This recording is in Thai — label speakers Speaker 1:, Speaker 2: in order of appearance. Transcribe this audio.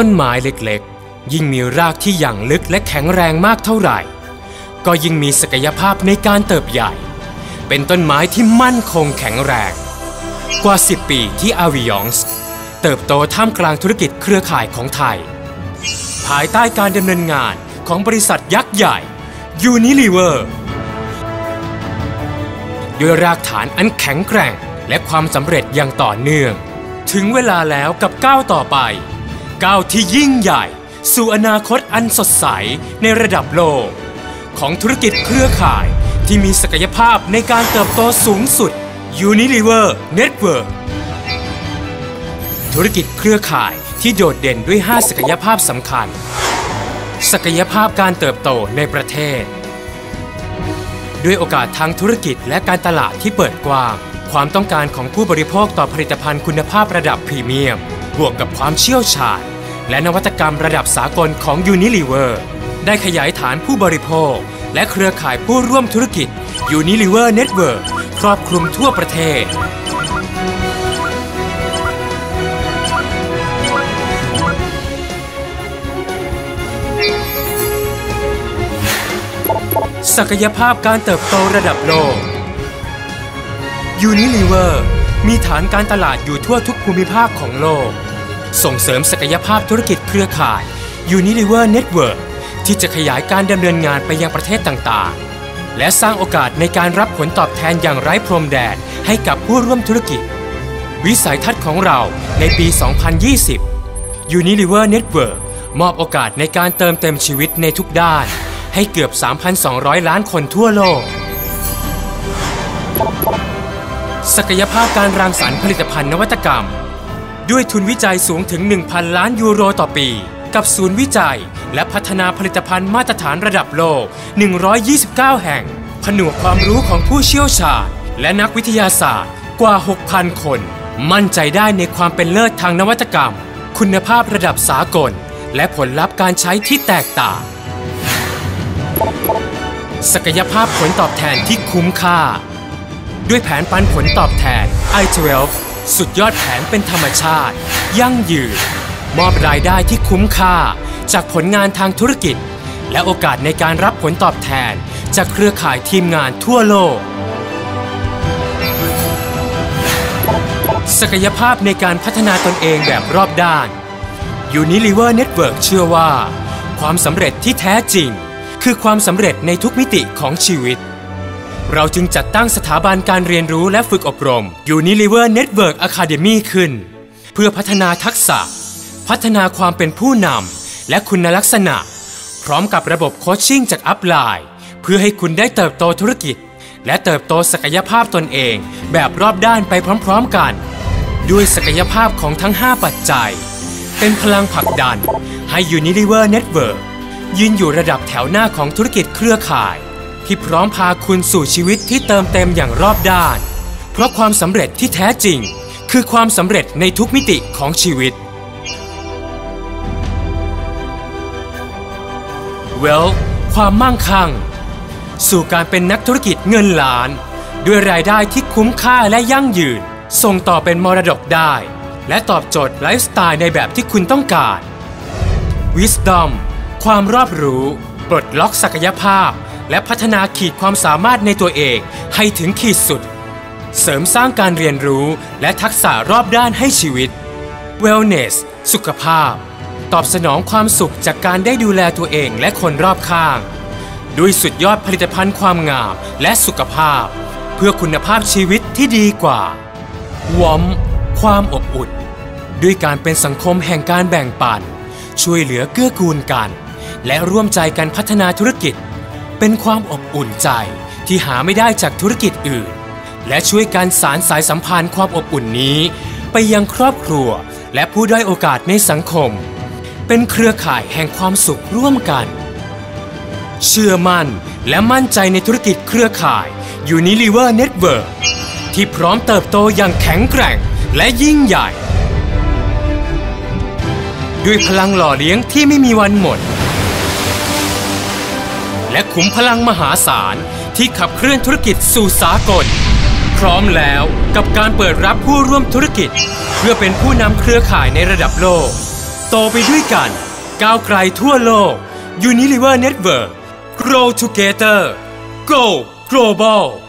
Speaker 1: ต้นไม้เล็กๆ ยิ่งมีรากที่อย่างลึกและแข็งแรงมากเท่าไหร่ ก็ยิ่งมีศักยภาพในการเติบใหญ่ เป็นต้นไม้ที่มั่นคงแข็งแรง กว่า 10 ปีที่อาวิยองส์เติบโตท่ามกลางธุรกิจเครือข่ายของไทย ภายใต้การดำเนินงานของบริษัทยักษ์ใหญ่ Unilever ด้วยรากฐานอันแข็งแกร่งและความสำเร็จอย่างต่อเนื่อง ถึงเวลาแล้วกับก้าวต่อไป ก้าวที่ยิ่งใหญ่ สู่อนาคตอันสดใสในระดับโลก ของธุรกิจเครือข่ายที่มีศักยภาพในการเติบโตสูงสุด Unilever Network ธุรกิจเครือข่ายที่โดดเด่นด้วย 5 ศักยภาพสำคัญ ศักยภาพการเติบโตในประเทศ ด้วยโอกาสทางธุรกิจและการตลาดที่เปิดกว้าง ความต้องการของผู้บริโภคต่อผลิตภัณฑ์คุณภาพระดับพรีเมียม บวกกับความเชี่ยวชาญ และนวัตกรรมระดับสากลของ Unilever ได้ขยายฐานผู้บริโภค และเครือข่ายผู้ร่วมธุรกิจ Unilever Network ครอบคลุมทั่วประเทศ ศักยภาพการเติบโตระดับโลก Unilever มีฐานการตลาดอยู่ทั่วทุกภูมิภาคของโลก ส่งเสริมศักยภาพธุรกิจเครือข่าย Unilever Network ที่จะขยายการดำเนินงานไปยังประเทศต่างๆ และสร้างโอกาสในการรับผลตอบแทนอย่างไร้พรมแดนให้กับผู้ร่วมธุรกิจ วิสัยทัศน์ของเราในปี 2020 Unilever Network มอบโอกาสในการเติมเต็มชีวิตในทุกด้าน ให้เกือบ 3,200 ล้านคนทั่วโลก ศักยภาพการรังสรรค์ผลิตภัณฑ์นวัตกรรม ด้วยทุนวิจัยสูงถึง 1,000 ล้านยูโรต่อปี กับศูนย์วิจัย และพัฒนาผลิตภัณฑ์มาตรฐานระดับโลก 129 แห่ง ผนวกความรู้ของผู้เชี่ยวชาญ และนักวิทยาศาสตร์กว่า 6,000 คน มั่นใจได้ในความเป็นเลิศทางนวัตกรรม คุณภาพระดับสากล และผลลัพธ์การใช้ที่แตกต่าง ศักยภาพผลตอบแทนที่คุ้มค่า ด้วยแผนปันผลตอบแทน i12 สุดยอดแผนเป็นธรรมชาติ ยั่งยืน มอบรายได้ที่คุ้มค่า จากผลงานทางธุรกิจ และโอกาสในการรับผลตอบแทน จากเครือข่ายทีมงานทั่วโลก ศักยภาพในการพัฒนาตนเองแบบรอบด้าน Unilever Network เชื่อว่า ความสำเร็จที่แท้จริง คือความสำเร็จในทุกมิติของชีวิต เราจึงจัดตั้งสถาบันการเรียนรู้และฝึกอบรม Unilever Network Academy ขึ้น เพื่อพัฒนาทักษะ พัฒนาความเป็นผู้นำและคุณลักษณะ พร้อมกับระบบโคชชิ่งจากอัพไลน์เพื่อให้คุณได้เติบโตธุรกิจ และเติบโตศักยภาพตนเอง แบบรอบด้านไปพร้อมๆกัน ด้วยศักยภาพของทั้ง 5 ปัจจัย เป็นพลังผลักดันให้ Unilever Network ยืนอยู่ระดับแถวหน้าของธุรกิจเครือข่าย ที่พร้อมพาคุณสู่ชีวิตที่เติมเต็มอย่างรอบด้าน เพราะความสำเร็จที่แท้จริง คือความสำเร็จในทุกมิติของชีวิต Well ความมั่งคั่ง สู่การเป็นนักธุรกิจเงินล้าน ด้วยรายได้ที่คุ้มค่าและยั่งยืน ส่งต่อเป็นมรดกได้ และตอบโจทย์ไลฟ์สไตล์ในแบบที่คุณต้องการ Wisdom ความรอบรู้ ปลดล็อกศักยภาพ และพัฒนาขีดความสามารถในตัวเองให้ถึงขีดสุด เสริมสร้างการเรียนรู้และทักษะรอบด้านให้ชีวิต Wellness สุขภาพ ตอบสนองความสุขจากการได้ดูแลตัวเองและคนรอบข้าง ด้วยสุดยอดผลิตภัณฑ์ความงามและสุขภาพ เพื่อคุณภาพชีวิตที่ดีกว่าวอมความอบอุ่น ด้วยการเป็นสังคมแห่งการแบ่งปัน ช่วยเหลือเกื้อกูลกัน และร่วมใจกันพัฒนาธุรกิจ เป็นความอบอุ่นใจที่หาไม่ได้จากธุรกิจอื่น และช่วยการสารสายสัมพันธ์ความอบอุ่นนี้ ไปยังครอบครัวและผู้ด้อยโอกาสในสังคม เป็นเครือข่ายแห่งความสุขร่วมกัน เชื่อมั่นและมั่นใจในธุรกิจเครือข่าย Unilever Network ที่พร้อมเติบโตอย่างแข็งแกร่งและยิ่งใหญ่ ด้วยพลังหล่อเลี้ยงที่ไม่มีวันหมด และขุมพลังมหาศาล ที่ขับเคลื่อนธุรกิจสู่สากล พร้อมแล้วกับการเปิดรับผู้ร่วมธุรกิจ เพื่อเป็นผู้นำเครือข่ายในระดับโลก โตไปด้วยกัน ก้าวไกลทั่วโลก Unilever Network Grow Together Go Global